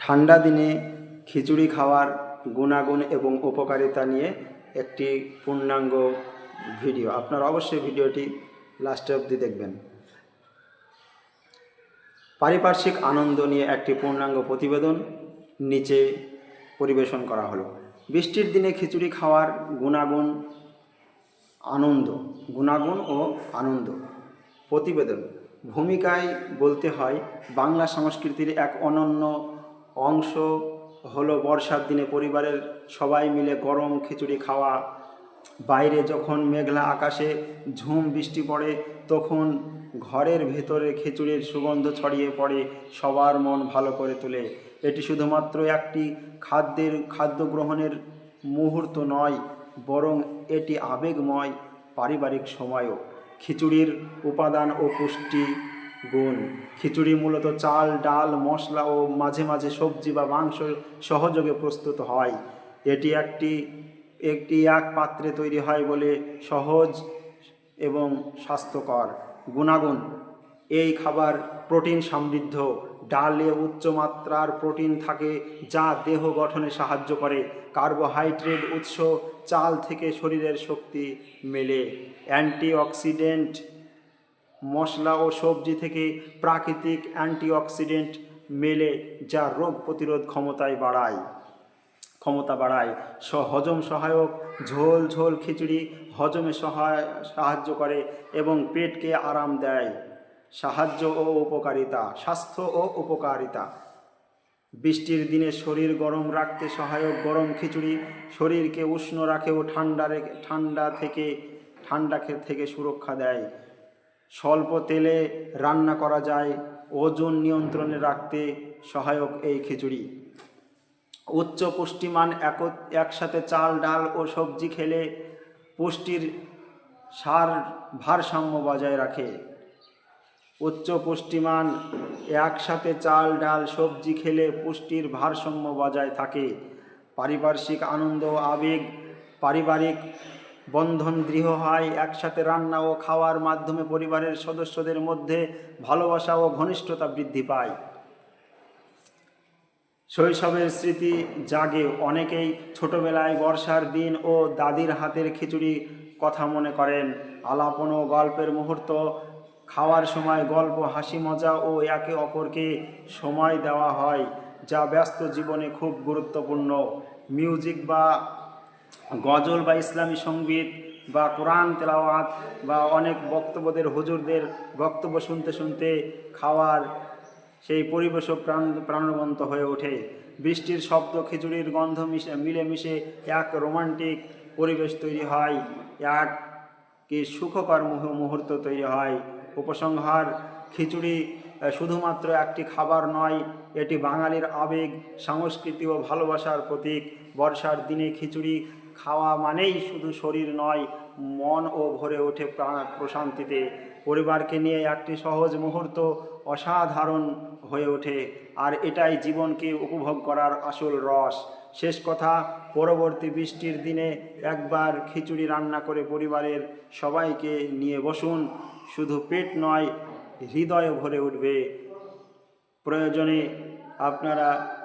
ঠান্ডা দিনে খিচুড়ি খাওয়ার গুণাগুণ এবং উপকারিতা নিয়ে একটি পূর্ণাঙ্গ ভিডিও। আপনারা অবশ্যই ভিডিওটি লাস্টে অবধি দেখবেন। পারিপার্শ্বিক আনন্দ নিয়ে একটি পূর্ণাঙ্গ প্রতিবেদন নিচে পরিবেশন করা হলো। বৃষ্টির দিনে খিচুড়ি খাওয়ার গুণাগুণ, আনন্দ, গুণাগুণ ও আনন্দ। প্রতিবেদন। ভূমিকায় বলতে হয়, বাংলা সংস্কৃতির এক অনন্য অংশ হলো বর্ষার দিনে পরিবারের সবাই মিলে গরম খিচুড়ি খাওয়া। বাইরে যখন মেঘলা আকাশে ঝুম বৃষ্টি পড়ে, তখন ঘরের ভেতরে খিচুড়ির সুগন্ধ ছড়িয়ে পড়ে, সবার মন ভালো করে তোলে। এটি শুধুমাত্র একটি খাদ্যের, খাদ্য গ্রহণের মুহূর্ত নয়, বরং এটি আবেগময়, পারিবারিক সময়ও। খিচুড়ির উপাদান ও পুষ্টি গুণ। খিচুড়ি মূলত চাল, ডাল, মশলা ও মাঝে মাঝে সবজি বা মাংস সহযোগে প্রস্তুত হয়। এটি একটি একটি এক পাত্রে তৈরি হয় বলে সহজ এবং স্বাস্থ্যকর। গুণাগুণ। এই খাবার প্রোটিন সমৃদ্ধ। ডালে উচ্চমাত্রার প্রোটিন থাকে যা দেহ গঠনে সাহায্য করে। কার্বোহাইড্রেট উৎস চাল থেকে শরীরের শক্তি মেলে। অ্যান্টিঅক্সিডেন্ট মশলা ও সবজি থেকে প্রাকৃতিক অ্যান্টিঅক্সিডেন্ট মেলে, যা রোগ প্রতিরোধ ক্ষমতায় বাড়ায়। ক্ষমতা বাড়ায়। স হজম সহায়ক। ঝোল ঝোল খিচুড়ি হজমে সহায় সাহায্য করে এবং পেটকে আরাম দেয়। সাহায্য ও উপকারিতা। স্বাস্থ্য ও উপকারিতা। বৃষ্টির দিনে শরীর গরম রাখতে সহায়ক গরম খিচুড়ি। শরীরকে উষ্ণ রাখে ও ঠান্ডা ঠান্ডা থেকে ঠান্ডা থেকে সুরক্ষা দেয়। স্বল্প তেলে রান্না করা যায়, ওজন নিয়ন্ত্রণে রাখতে সহায়ক এই খিচুড়ি। উচ্চ পুষ্টিমান এক একসাথে চাল, ডাল ও সবজি খেলে পুষ্টির সার ভারসাম্য বজায় রাখে। উচ্চ পুষ্টিমান একসাথে চাল, ডাল, সবজি খেলে পুষ্টির ভারসাম্য বজায় থাকে। পারিপার্শ্বিক আনন্দ আবেগ, পারিবারিক বন্ধন দৃঢ় হয়, একসাথে রান্না ও খাওয়ার মাধ্যমে পরিবারের সদস্যদের মধ্যে ভালোবাসা ও ঘনিষ্ঠতা বৃদ্ধি পায়। শৈশবের স্মৃতি জাগে, অনেকেই ছোটবেলায় বর্ষার দিন ও দাদির হাতের খিচুড়ি কথা মনে করেন। আলাপন ও গল্পের মুহূর্ত, খাওয়ার সময় গল্প, হাসি, মজা ও একে অপরকে সময় দেওয়া হয়, যা ব্যস্ত জীবনে খুব গুরুত্বপূর্ণ। মিউজিক বা গজল বা ইসলামী সংগীত বা কোরআন তেলাওয়াত বা অনেক বক্তব্যদের, হুজুরদের বক্তব্য শুনতে শুনতে খাওয়ার সেই পরিবেশও প্রাণ, প্রাণবন্ত হয়ে ওঠে। বৃষ্টির শব্দ, খিচুড়ির গন্ধ মিশে, মিলেমিশে এক রোমান্টিক পরিবেশ তৈরি হয়, এক কি সুখকর মুহ- মুহূর্ত তৈরি হয়। উপসংহার, খিচুড়ি শুধুমাত্র একটি খাবার নয়, এটি বাঙালির আবেগ, সংস্কৃতি ও ভালোবাসার প্রতীক। বর্ষার দিনে খিচুড়ি খাওয়া মানেই শুধু শরীর নয়, মন ও ভরে ওঠে প্রা- প্রশান্তিতে। পরিবারকে নিয়ে একটি সহজ মুহূর্ত অসাধারণ হয়ে ওঠে, আর এটাই জীবনকে উপভোগ করার আসল রস। শেষ কথা, পরবর্তী বৃষ্টির দিনে একবার খিচুড়ি রান্না করে পরিবারের সবাইকে নিয়ে বসুন। শুধু পেট নয়, হৃদয় ভরে উঠবে। প্রয়োজনে আপনারা